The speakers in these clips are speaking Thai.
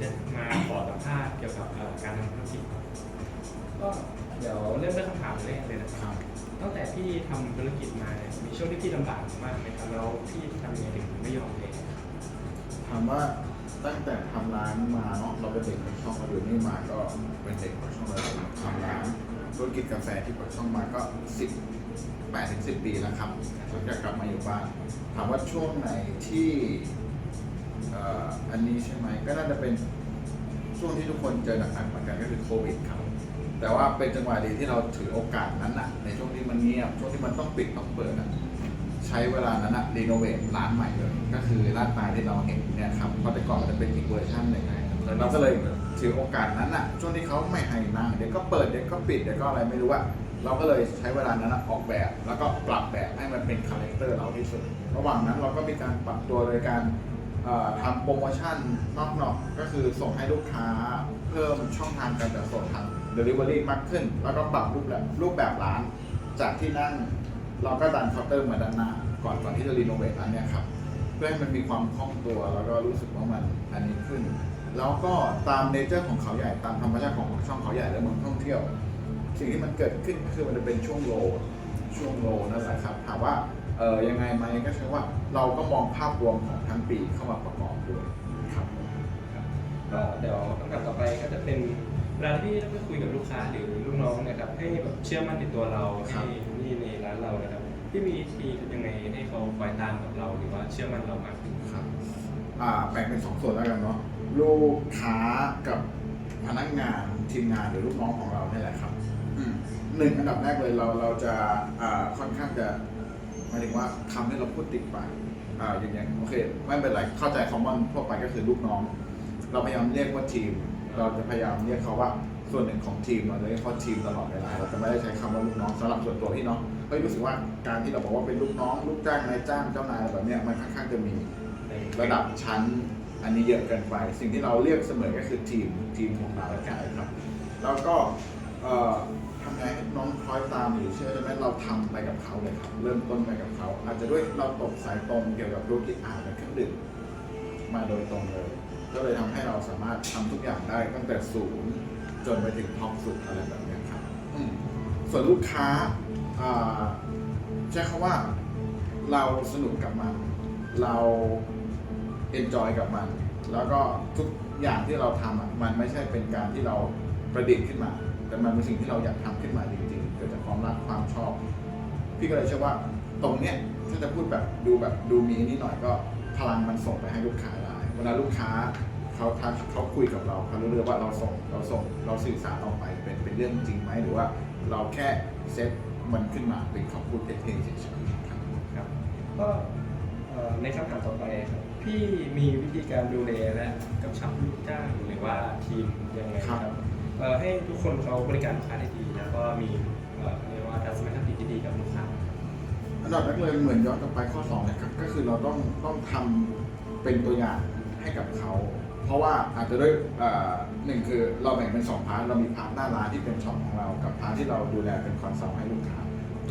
จะมาขอสัมภาษณ์เกี่ยวกับเอ่อการทำธุรกิจครับก็เดี๋ยวเริ่มด้วยคำถามแรกเลยนะครับ ตั้งแต่พี่ทำธุรกิจมาเนี่ยมีช่วงที่พี่ลำบากมากไหมครับแล้วพี่ทำยังไงถึงไม่ยอมเลยครับถามว่าตั้งแต่ทำร้านมาเนาะเราเป็นเด็กของช่องเราอยู่นี่มาก็เป็นเด็กของช่องเราทำร้านธุรกิจกาแฟที่ปากช่องมาก็สิบแปดถึงสิบปีแล้วครับหลังจากกลับมาอยู่บ้านถามว่าช่วงไหนที่เอันนี้ใช่ไหมก็น่าจะเป็นช่วงที่ทุกคนเจอหนักๆเหมือนกันก็คือโควิดครับ แต่ว่าเป็นจังหวะดีที่เราถือโอกาสนั้นอะในช่วงที่มันเงียบช่วงที่มันต้องปิดต้องเปิดอะใช้เวลานั้นอะรีโนเวทร้านใหม่เลย ก็คือร้านตายที่เราเห็นเนี่ยครับเพราะแต่ก่อนมันจะเป็นอีกเวอร์ชันหนึ่งแล้วเราก็เลยถือโอกาสนั้นอะช่วงที่เขาไม่ให้นั่งเดี๋ยวก็เปิดเดี๋ยวก็ปิดเดี๋ยวก็อะไรไม่รู้อะเราก็เลยใช้เวลานั้นออกแบบ แล้วก็ปรับแบบให้มันเป็นคาแรคเตอร์เราที่สุด ระหว่างนั้นเราก็มีการปรับตัวโดยการ ทำโปรโมชั่นนอกๆก็คือส่งให้ลูกค้าเพิ่มช่องทางการจัดส่งทาง Delivery มากขึ้น แล้วก็ปรับรูปแบบรูปแบบร้าน จากที่นั่งเราก็ดันเคาน์เตอร์มาด้านหน้า ก่อนก่อนที่จะรีโนเวทร้านเนี่ยครับ เพื่อให้มันมีความคล่องตัวแล้วก็รู้สึกว่ามันอันนี้ขึ้น แล้วก็ตามเนเจอร์ของเขาใหญ่ตามธรรมชาติของช่องเขาใหญ่และเมืองท่องเที่ยว สิ่งที่มันเกิดขึ้นก็คือมันจะเป็นช่วงโลช่วงโลนั่นแหละครับถามว่า เออยังไงไหมก็ใช่ว่าเราก็มองภาพรวมของทั้งปีเข้ามาประกอบด้วยครับก็เดี๋ยวคำถามต่อไปก็จะเป็นเวลาที่เราไปคุยกับลูกค้าหรือลูกน้องนะครับให้แบบเชื่อมั่นในตัวเราครัให้บนี่ในร้านเรานะครับพี่มีวิธียังไงให้เขาคอยตามกับเราหรือว่าเชื่อมั่นเรามากขึ้นครับอ่าแบ่งเป็นสองส่วนแล้วกันเนาะลูกค้ากับพนักงานทีมงานหรือลูกน้องของเราเนี่ยแหละครับอืมหนึ่งอันดับแรกเลยเราเราจะอ่าค่อนข้างจะ หมายถึงว่าคำที่เราพูดติดปากอ่าอย่างอย่างโอเค ไม่เป็นไรเข้าใจคอมมอนทั่วไปก็คือลูกน้อง เราพยายามเรียกว่าทีม เราจะพยายามเรียกเขาว่าส่วนหนึ่งของทีมเราจะเรียกเขาทีมตลอดเวลาเราจะไม่ได้ใช้คำว่าลูกน้องสำหรับส่วนตัวพี่เนาะเฮ้ยรู้สึกว่าการที่เราบอกว่าเป็นลูกน้อง ลูกจ้างนายจ้างเจ้านายอะไรแบบเนี้ยมันค่อนข้างจะมีระดับชั้นอันนี้เยอะเกินไป สิ่งที่เราเรียกเสมอก็คือทีมทีมของเราใช่ครับ แล้วก็ทำไงให้น้องคล้อยตามหรือเชื่อใช่ไหมเราทำไปกับเขาเลยครับเริ่มต้นไปกับเขา อาจจะด้วยเราตกสายตรงเกี่ยวกับธุรกิจอาหารและเครื่องดื่มมาโดยตรงเลย ก็เลยทำให้เราสามารถทำทุกอย่างได้ตั้งแต่ศูนย์จนไปถึงท็อปสุดอะไรแบบนี้ครับส่วนลูกค้าใช้คำว่าเราสนุกกับมัน เราเอนจอยกับมัน แล้วก็ทุกอย่างที่เราทำมันไม่ใช่เป็นการที่เราประดิษฐ์ขึ้นมา แต่มันเป็นสิ่งที่เราอยากทำขึ้นมาจริงๆเกิดจากความรักความชอบ พี่ก็เลยเชื่อว่าตรงเนี้ยถ้าจะพูดแบบดูแบบดูมีนิดหน่อยก็พลังมันส่งไปให้ลูกค้าได้เวลาลูกค้าเขาทักเขาคุยกับเราเขารู้เลยว่าเราส่งเราส่งเราสื่อสารออกไปเป็นเป็นเรื่องจริงไหมหรือว่าเราแค่เซตมันขึ้นมาเป็นคำพูดเท่ๆเฉยๆครับครับก็เอ่อในคำถามต่อไปครับพี่มีวิธีการดูแลและกำชับลูกจ้างหรือว่าทีมยังไงครับเอ่อ ให้ทุกคนเขาบริการลูกค้าได้ดี แล้วก็มีเอ่อเรียกว่าทัศนคติที่ดีกับลูกค้าอันดับแรกเลยเหมือนย้อนกลับไปข้อ2นะครับก็คือเราต้องต้องทำเป็นตัวอย่างให้กับเขา เพราะว่าอาจจะด้วยหนึ่งคือเราแบ่งเป็นสองพาร์ทเรามีพาร์ทหน้าร้านที่เป็นช็อปของเรากับพาร์ทที่เราดูแลเป็นคอนซัลท์ให้ลูกค้า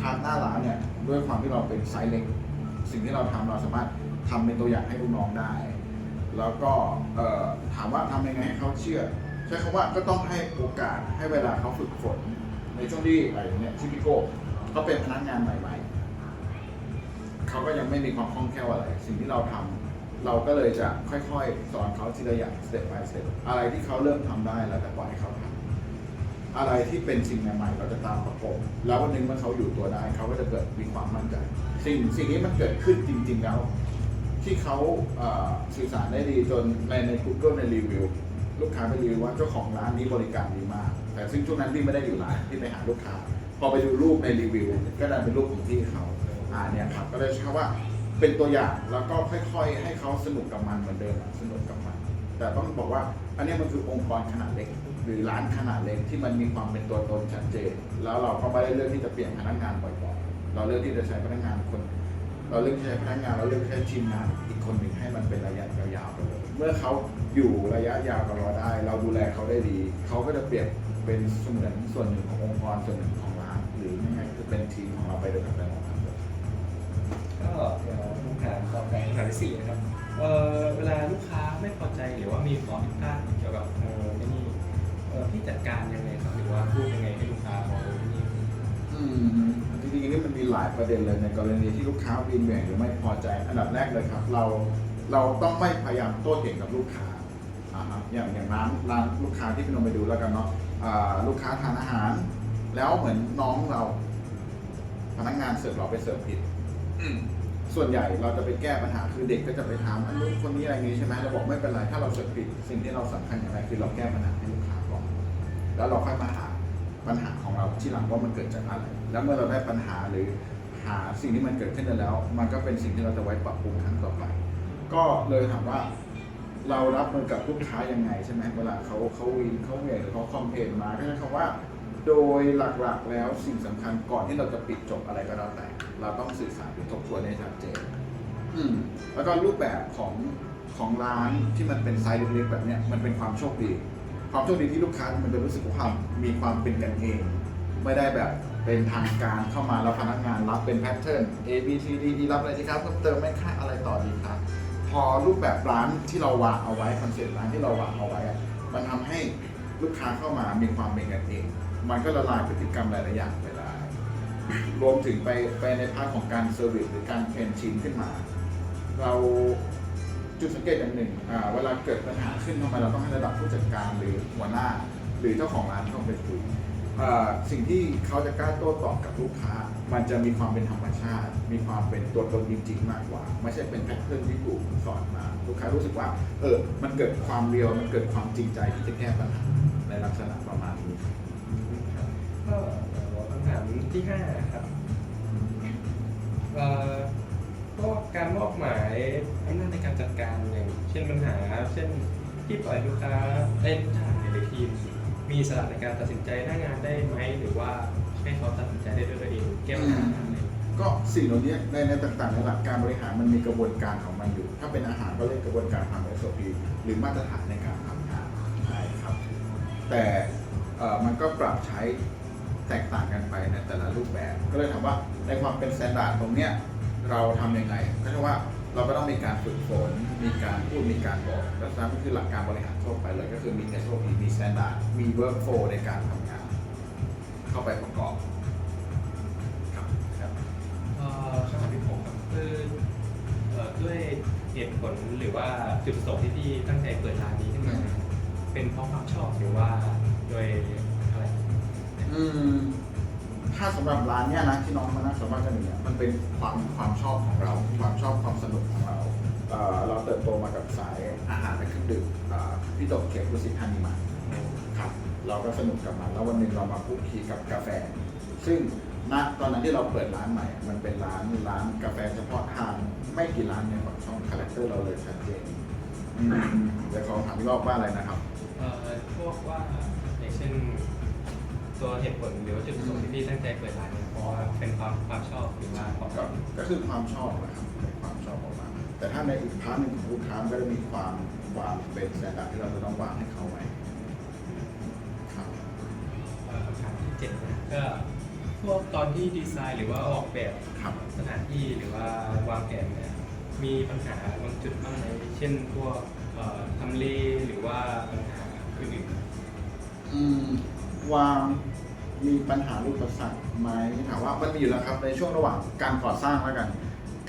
พาร์ทหน้าร้านเนี่ยด้วยความที่เราเป็นไซส์เล็ก สิ่งที่เราทำเราสามารถทำเป็นตัวอย่างให้ลูกน้องได้ แล้วก็ถามว่าทำยังไงให้เขาเชื่อ ใช้คำว่าก็ต้องให้โอกาสให้เวลาเขาฝึกฝนในช่วงที่อะไรเงี้ยที่พี่โก้เขาเป็นพนักงานใหม่ๆเขาก็ยังไม่มีความคล่องแคล่วอะไร สิ่งที่เราทำเราก็เลยจะค่อยๆ สอนเขาทีละอย่าง step by step อะไรที่เขาเริ่มทำได้เราจะปล่อยให้เขาทำอะไรที่เป็นสิ่งใหม่ๆเราจะตามประกบแล้ววันหนึงเมื่อเขาอยู่ตัวได้เขาก็จะเกิดมีความมั่นใจ สิ่งสิ่งนี้มันเกิดขึ้นจริง ๆ แล้ว ที่เขาสื่อสารได้ดีจนในใน Google ในรีวิว ลูกค้าไปรีวิวว่าเจ้าของร้านนี้บริการดีมาก แต่ซึ่งช่วงนั้นพี่ไม่ได้อยู่ร้านที่ไปหาลูกค้า พอไปดูรูปในรีวิว ก็ไดันเป็นรูปของพี่เขาอ่าเนี่ยครับก็เลยใช้คำว่าเป็นตัวอย่างแล้วก็ค่อยๆ ให้เขาสนุกกับมันเหมือนเดิมสนุกกับมัน แต่ต้องบอกว่าอันนี้มันคือองค์กรขนาดเล็ก หรือร้านขนาดเล็กที่มันมีความเป็นตัวตนชัดเจน แล้วเราก็ไม่ได้เลือกที่จะเปลี่ยนพนักงานบ่อยๆเราเลือกที่จะใช้พนักงานคน เราเลือกใช้พนักงานเราเลือกใช้ทีมงานอีกคนหนึ่งให้มันเป็นระยะยาวๆไปเลย เมื่อเขาอยู่ระยะยาวกับเราได้ เราดูแลเขาได้ดี เขาก็จะเปลี่ยนเป็นเสมือนส่วนหนึ่งขององค์กรส่วนหนึ่งของร้านหรือง่ายๆคือเป็นทีมของเราไปด้วยกันตลอดครับ ก็เดี๋ยวคำถามต่อไปคำถามที่สี่นะครับเอ่อเวลาลูกค้าไม่พอใจหรือว่ามีข้อผิดพลาดเกี่ยวกับเอ่อไอ้นี่เอ่อพี่จัดการยังไงครับหรือว่าพูดยังไงให้ลูกค้าเขานี่อืมจริงๆนี่มันมีหลายประเด็นเลยในกรณีที่ลูกค้าวีนเหวี่ยงหรือไม่พอใจ อันดับแรกเลยครับ เรา เราต้องไม่พยายามโต้เถียงกับลูกค้าอ่าฮะอย่างอย่างร้านร้านลูกค้าที่พี่นนท์ไปดูแล้วกันเนาะอ่าลูกค้าทานอาหาร แล้วเหมือนน้องเราพนักงานเสิร์ฟเราไปเสิร์ฟผิด ส่วนใหญ่เราจะไปแก้ปัญหาคือเด็กก็จะไปถามอันนู้นคนนี้อะไรอย่างนี้ใช่ไหมเราบอกไม่เป็นไรถ้าเราเสิร์ฟผิด สิ่งที่เราสำคัญอย่างไรคือเราแก้ปัญหาให้ลูกค้าก่อนแล้วเราค่อยมาหาปัญหาของเราที่หลังว่ามันเกิดจากอะไร แล้วเมื่อเราได้ปัญหาหรือหาสิ่งที่มันเกิดขึ้นได้แล้ว มันก็เป็นสิ่งที่เราจะไว้ปรับปรุงครั้งต่อไป ก็เลยถามว่า เรารับมือกับลูกค้ายังไงใช่ไหมเวลาเขาเขาวินเขาเหวี่ยงหรือเขาคอมเพลนมาก็ใช้คำว่า โดยหลักๆแล้วสิ่งสำคัญก่อนที่เราจะปิดจบอะไรก็แล้วแต่ เราต้องสื่อสารหรือทบทวนให้ชัดเจนอืมแล้วก็รูปแบบของของร้านที่มันเป็นไซส์เล็กๆแบบเนี้ยมันเป็นความโชคดี ความโชคดีที่ลูกค้ามันจะรู้สึกว่ามมีความเป็นกันเอง ไม่ได้แบบเป็นทางการเข้ามาแล้วพนักงานรับเป็นแพทเทิร์น A B C D E รับอะไรดีครับเพิ่มเติมไหมค่าอะไรต่อดีครับ อรูปแบบร้านที่เราวางเอาไว้คอนเซ็ปต์ร้านที่เราวางเอาไว้อะมันทำให้ลูกค้าเข้ามามีความเป็นกันเอง มันก็ละลายพฤติกรรมหลายๆอย่างไปได้ รวมถึงไปไปในภาคของการเซอร์วิสหรือการเทรนทีมขึ้นมา เราจุดสังเกตอย่างหนึ่งเวลาเกิดปัญหาขึ้นทำไมเราต้องให้ระดับผู้จัดการหรือหัวหน้า หรือเจ้าของร้านเข้าไปคุยสิ่งที่เขาจะกล้าโต้ตอบกับลูกค้า มันจะมีความเป็นธรรมชาติ มีความเป็นตัวตนจริงๆ มากกว่า ไม่ใช่เป็นแพทเทิร์นที่ถูกสอนมา ลูกค้ารู้สึกว่า เออ มันเกิดความเรียวมันเกิดความจริงใจที่จะแก้ปัญหาในลักษณะประมาณนี้ก็คำถามที่ห้าครับเอ่อพวการมอบหมายอำนาจในการจัดการอย่างเช่นปัญหา เช่นที่ปล่อยลูกค้าเล่นทางในทีมมีสระในการตัดสินใจหน้างานได้ไหมหรือว่าให้เขาตัด แก้ปัญหาก็สิ่งเหล่านี้ในในต่างๆในหลักการบริหารมันมีกระบวนการของมันอยู่ ถ้าเป็นอาหารก็เรียกกระบวนการทาง SOP หรือมาตรฐานในการทำงานใช่ครับ แต่เอ่อมันก็ปรับใช้แตกต่างกันไปในแต่ละรูปแบบ ก็เลยถามว่าในความเป็นสแตนดาร์ดตรงเนี้ยเราทำยังไงก็คือว่าเราก็ต้องมีการฝึกฝน มีการพูด มีการบอกและนั่นก็คือหลักการบริหารทั่วไปเลย ก็คือมี SOP มีสแตนดาร์ดมี workflow ในการทำงาน เข้าไปประกอบ ครับคือเอ่อด้วยเหตุผลหรือว่าจุดประสงค์ที่พี่ตั้งใจเปิดร้านนี้ขึ้นมาเป็นเพราะความชอบหรือว่าโดยอะไร อืมถ้าสำหรับร้านเนี้ยนะที่น้องมานั่งสัมภาษณ์กันอยู่เนี่ยมันเป็นความความชอบของเรา ความชอบความสนุกของเราเอ่อเราเติบโตมากับสายอาหารและเครื่องดื่มเอ่อพี่ตกเขียวกุสิทานิมา ครับเราก็สนุกกับมันแล้ววันหนึ่งเรามาพูดคีกับกาแฟ ซึ่ง ณตอนนั้นที่เราเปิดร้านใหม่ มันเป็นร้านร้านกาแฟเฉพาะทางไม่กี่ร้านในปากช่องคาแรคเตอร์เราเลยชัดเจนอืมเดี๋ยวขอถามอีกรอบว่าอะไรนะครับ เอ่อพวกว่าอย่างเช่นตัวเหตุผลหรือว่าจุดประสงค์ที่พี่ตั้งใจเปิดร้านเนี่ยเพราะว่าเป็นความความชอบหรือว่าความก็ก็คือความชอบนะครับเป็นความชอบของมันแต่ถ้าในอีกพาร์ทหนึ่งของลูกค้ามันก็จะมีความความเป็นสแตนดาร์ดที่เราจะต้องวางให้เขาไว้ครับ เอ่อคำถามที่เจ็ดนะก็ พวกตอนที่ดีไซน์หรือว่าออกแบบครับ สถานที่หรือว่าวางแผนเนี่ยมีปัญหาบางจุดบ้างไหมเช่นพวกเอ่อทำเลหรือว่าปัญหาอื่นอืมวางมีปัญหาลูประสักไหมถามว่ามันมีอยู่แล้วครับในช่วงระหว่างการก่อสร้างแล้วกัน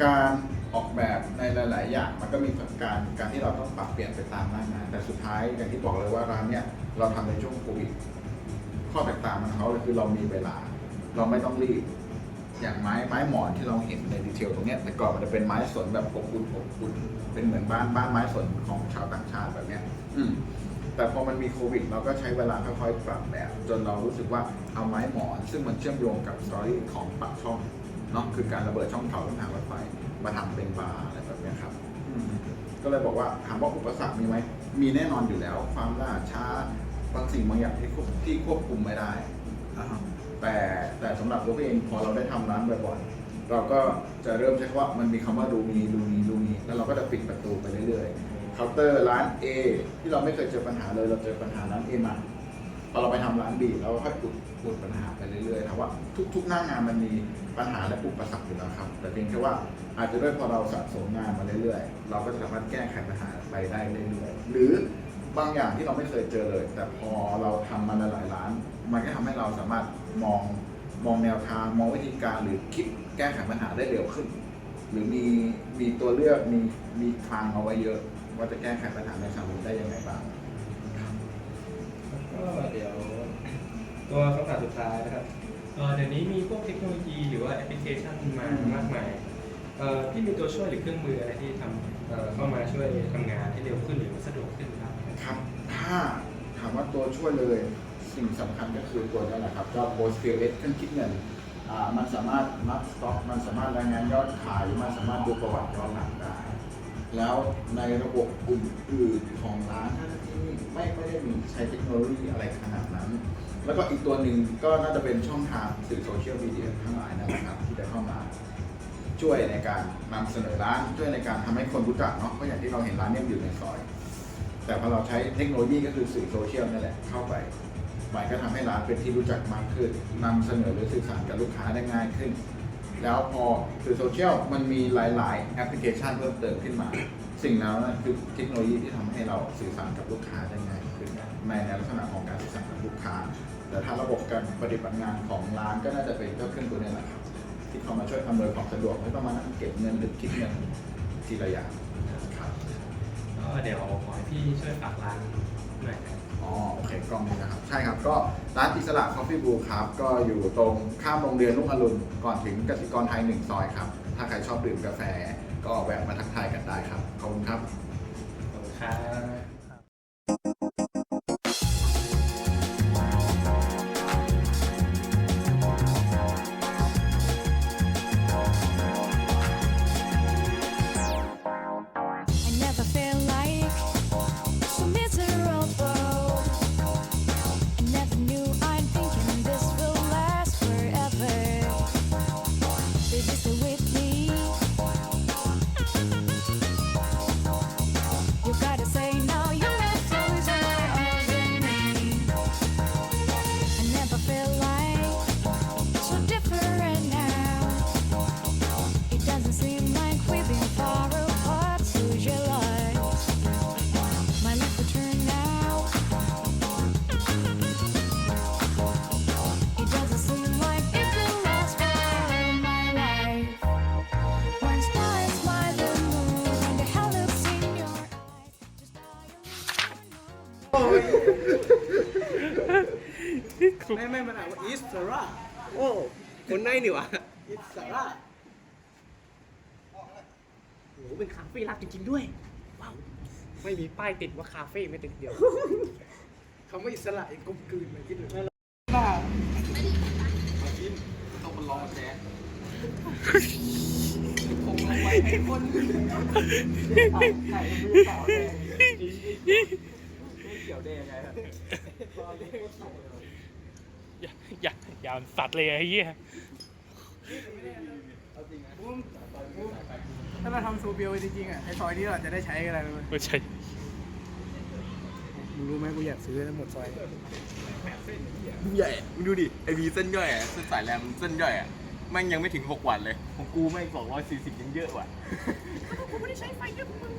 การออกแบบในหลาย ๆ อย่าง มันก็มีการการที่เราต้องปรับเปลี่ยนไปตามหน้างานแต่สุดท้ายอย่างที่บอกเลยว่าร้านเนี้ยเราทำในช่วงโควิดข้อแตกต่างมันเขาเลยคือเรามีเวลา เราไม่ต้องรีบ อย่างไม้ไม้หมอนที่เราเห็นในดีเทลตรงเนี้ยแต่ก่อนมันจะเป็นไม้สนแบบอบอุ่นอบอุ่นเป็นเหมือนบ้านบ้านไม้สนของชาวต่างชาติแบบเนี้ย อืมแต่พอมันมีโควิด เราก็ใช้เวลาค่อยๆปรับแบบ จนเรารู้สึกว่าเอาไม้หมอน ซึ่งมันเชื่อมโยงกับสตอรี่ของปากช่องเนาะคือการระเบิดช่องเขาทางรถไฟมาทำเป็นบาร์อะไรแบบเนี้ยครับอืมก็เลยบอกว่าถามว่าอุปสรรคมีไหมมีแน่นอนอยู่แล้ว ความล่าช้าบางสิ่งบางอย่างที่ควบที่ควบคุมไม่ได้อ่าฮะ แต่แต่สำหรับตัวเองพอเราได้ทำร้านบ่อยๆเราก็จะเริ่มใช้คำว่ามันมีคำว่าดูมีดูมีดูมีแล้วเราก็จะปิดประตูไปเรื่อยๆเคาน์เตอร์ร้าน A ที่เราไม่เคยเจอปัญหาเลยเราเจอปัญหาร้าน A มาพอเราไปทำร้านดีแล้วค่อยอุดอุดปัญหาไปเรื่อยๆนะว่าทุก ๆ หน้างานมันมีปัญหาและอุปสรรคอยู่แล้วครับ แต่เพียงแค่ว่าอาจจะด้วยพอเราสะสมงานมาเรื่อยๆ เราก็จะสามารถแก้ไขปัญหาไปได้เรื่อยๆหรือบางอย่างที่เราไม่เคยเจอเลย แต่พอเราทำมาหลายๆร้าน มันก็ทำให้เราสามารถ มองมองแนวทางมองวิธีการหรือคิดแก้ไขปัญหาได้เร็วขึ้น หรือมีมีตัวเลือกมีมีทางเอาไว้เยอะ ว่าจะแก้ไขปัญหาในสังคมได้ยังไงบ้างก็เดี๋ยวตัวคำถามสุดท้ายนะครับเอ่อเดี๋ยวนี้มีพวกเทคโนโลยีหรือว่าแอปพลิเคชันมามากมายเอ่อที่มีตัวช่วยหรือเครื่องมืออะไรที่ทำเอ่อเข้ามาช่วยทำงานให้เร็วขึ้นหรือว่าสะดวกขึ้นครับ ครับ ถ้าถามว่าตัวช่วยเลย สิ่งสำคัญก็คือตัวนี้แหละครับเจ้า Post POS เครื่องคิดเงินอ่ามันสามารถนับสต็อก มันสามารถรายงานยอดขาย มันสามารถดูประวัติย้อนหลังได้ แล้วในระบบอื่นๆของร้านถ้าที่ไม่ไม่ได้มีใช้เทคโนโลยีอะไรขนาดนั้น แล้วก็อีกตัวหนึ่งก็น่าจะเป็นช่องทางสื่อโซเชียลมีเดียทั้งหลายนะครับที่จะเข้ามาช่วยในการนำเสนอร้านช่วยในการทำให้คนรู้จักเนาะเพราะอย่างที่เราเห็นร้านเนี่ยอยู่ในซอย แต่พอเราใช้เทคโนโลยีก็คือสื่อโซเชียลนี่แหละเข้าไป มันก็ทำให้ร้านเป็นที่รู้จักมากขึ้นนำเสนอหรือสื่อสารกับลูกค้าได้ง่ายขึ้น แล้วพอสื่อโซเชียลมันมีหลาย ๆ แอปพลิเคชันเพิ่มเติมขึ้นมา สิ่งนั้นคือเทคโนโลยีที่ทำให้เราสื่อสารกับลูกค้าได้ง่ายขึ้นในลักษณะของการสื่อสารกับลูกค้า แต่ถ้าระบบการปฏิบัติงานของร้านก็น่าจะเป็นเจ้าเครื่องตัวนี้แหละครับที่เข้ามาช่วยอำนวยความสะดวกไม่ต้องมานั่งเก็บเงินหรือคิดเงินทีละอย่างครับก็เดี๋ยวขอให้พี่ช่วยฝากร้านหน่อย อ๋อโอเคกล้องนี้นะครับใช่ครับก็ร้านอิสระคอฟฟี่บูครับก็อยู่ตรงข้ามโรงเรียนรุ่งอรุณก่อนถึงกสิกรไทยหนึ่งซอยครับ ถ้าใครชอบดื่มกาแฟก็แวะมาทักทายกันได้ครับขอบคุณครับ ขอบคุณครับ ไม่ไม่มันอ่านว่าอิสระโอ้คนได้นี่วะอิสระโอ้โหเป็นคาเฟ่รักจริงๆด้วย ว้าว ไม่มีป้ายติดว่าคาเฟ่ไม่ติดเดียวคำว่าอิสระยังกลมกลืนเลยคิดดูบ้าต้องมันรอแจ๊คงลงไปให้คนถ่ายมือเปล่าแดงไม่เกี่ยวได้ยังไงครับ อย่าอย่าอย่าสัตว์เลยไอ้เหี้ยถ้าเราทำซูเบียวจริงๆอะไอซอยนี้เราจะได้ใช้กันอะไรไหมไม่ใช่มึงรู้ไหมกูอยากซื้อทั้งหมดซอยใหญ่มึงดูดิไอวีเส้นย่อยอะเส้นสายแรมเส้นย่อยอะแม่งยังไม่ถึง6วันเลย ของกูแม่ง240ยังเยอะว่ะไม่ได้ใช้ไฟเยอะมึงไหม